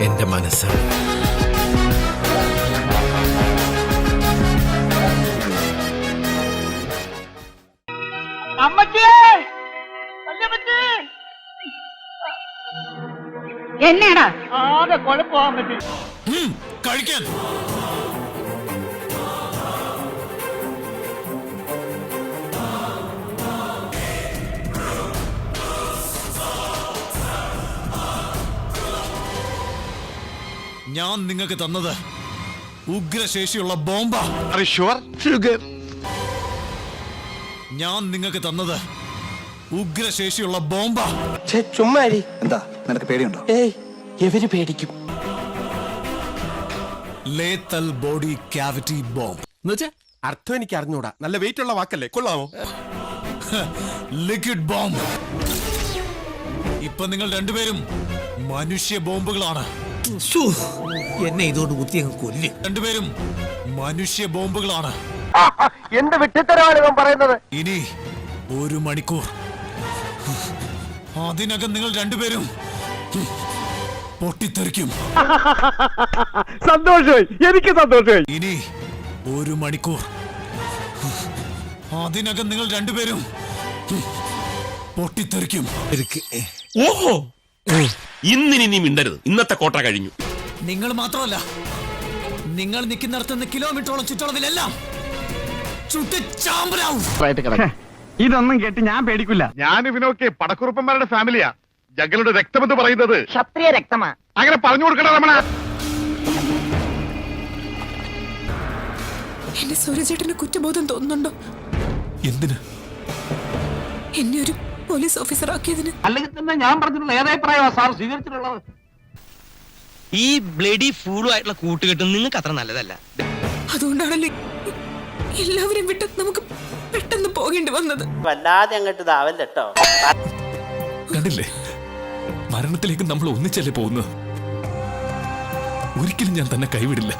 എന്റെ മനസ്സ്. എന്നാടാ ആകെ കുഴപ്പമാകാൻ പറ്റി കഴിക്കാൻ. ഞാൻ നിങ്ങൾക്ക് തന്നത് ഉഗ്രശേഷിയുള്ള ബോംബ. ഞാൻ നിങ്ങൾക്ക് തന്നത് ഉഗ്രശേഷിയുള്ള ബോംബ. ചുമ്മാരി. എന്താ? നിനക്ക് പേടിയുണ്ടോ? ഏയ് എവര് പേടിക്കും? Lethal body cavity bomb. എന്നുവെച്ചാ അർത്ഥം എനിക്ക് അറിഞ്ഞൂടാ. നല്ല വെയിറ്റ് ഉള്ള വാക്കല്ലേ കൊള്ളാമോ? ലിക്വിഡ് ബോംബ് ഇപ്പൊ നിങ്ങൾ രണ്ടുപേരും മനുഷ്യ ബോംബുകളാണ്. എന്നെ ഇതുകൊണ്ട് കുത്തി അങ്ങ് കൊല്ലു. രണ്ടുപേരും മനുഷ്യ ബോംബുകളാണ്. എന്ത് വിട്ടിത്തരമാണ് ഇവൻ പറയുന്നത്? ഇനി ഒരു മണിക്കൂർ. അതിനകം നിങ്ങൾ രണ്ടുപേരും പൊട്ടിത്തെറിക്കും. സന്തോഷമായി. എനിക്ക് സന്തോഷമായി. ഇനി ഒരു മണിക്കൂർ. അതിനകം നിങ്ങൾ രണ്ടുപേരും പൊട്ടിത്തെറിക്കും. ഓഹോ ഇന്നിനി നീ മിണ്ടരുത്. ഇന്നത്തെ കോട്ട കഴിഞ്ഞു. നിങ്ങൾ മാത്രമല്ല നിങ്ങൾ നിൽക്കുന്നിടത്തുനിന്ന് കിലോമീറ്ററോളം ചുറ്റളവിലെല്ലാം ഇതൊന്നും കേട്ട് ഞാൻ പേടിക്കില്ല. ഞാൻ ഇവനൊക്കെ പടക്കുറുപ്പന്മാരുടെ ഫാമിലിയാ. ജഗലുടെ രക്തമെന്ന് പറയുന്നത്. ക്ഷത്രിയ രക്തമാ. അങ്ങനെ പറഞ്ഞു കൊടുക്കണ രമണ. എന്റെ സൂര്യചേട്ടന് കുറ്റബോധം തോന്നുന്നുണ്ടോ? എന്തിന്? എന്നെ ഒരു പോലീസ് ഓഫീസർ ആക്കിയതിന് അല്ലെങ്കിൽ തന്നെ ഞാൻ പറഞ്ഞിട്ടുള്ള ഏതായ സാർ? സ്വീകരിച്ചിട്ടുള്ളത്? ഈ ബ്ലഡി ഫൂളും ആയിട്ടുള്ള കൂട്ടുകെട്ടും നിങ്ങൾക്ക് അത്ര നല്ലതല്ല. അതുകൊണ്ടാണല്ലോ എല്ലാവരും വിട്ട് നമുക്ക് പെട്ടെന്ന് പോകേണ്ടി വന്നത്. വല്ലാതെ അങ്ങോട്ട് ഇതാവല്ല കേട്ടോ കണ്ടില്ലേ? മരണത്തിലേക്ക് നമ്മൾ ഒന്നിച്ചല്ലേ പോകുന്നത്? ഒരിക്കലും ഞാൻ തന്നെ കൈവിടില്ല.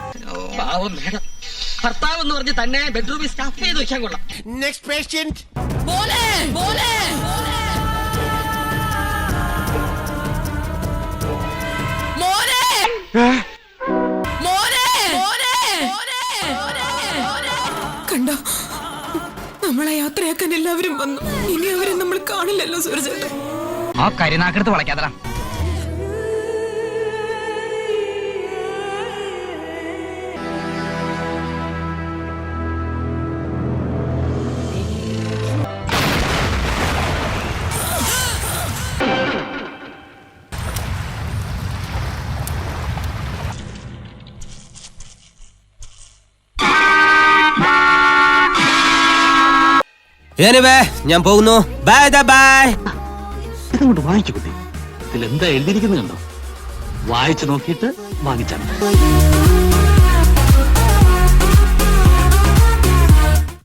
ഭർത്താവ് എന്ന് പറഞ്ഞ് തന്നെ ബെഡ്റൂമിൽ സ്റ്റാഫ് ചെയ്ത് വെച്ചാൽ കൊള്ളാം. നെക്സ്റ്റ് പേഷ്യന്റ് കണ്ടോ? നമ്മളെ യാത്രയാക്കാൻ എല്ലാവരും വന്നു. ഇനി അവരെ നമ്മൾ കാണില്ലല്ലോ സൂര്യചേട്ടൻ ആ കരിനാക്കെടുത്ത് വളയ്ക്കാതടാ ഞാൻ പോകുന്നു. ബൈ ബൈ ഇതങ്ങോട്ട് വാങ്ങിച്ചു കുട്ടി? ഇതിൽ എന്താ എഴുതിയിരിക്കുന്നത് കണ്ടോ? വായിച്ചു നോക്കിയിട്ട് വാങ്ങിച്ചാൽ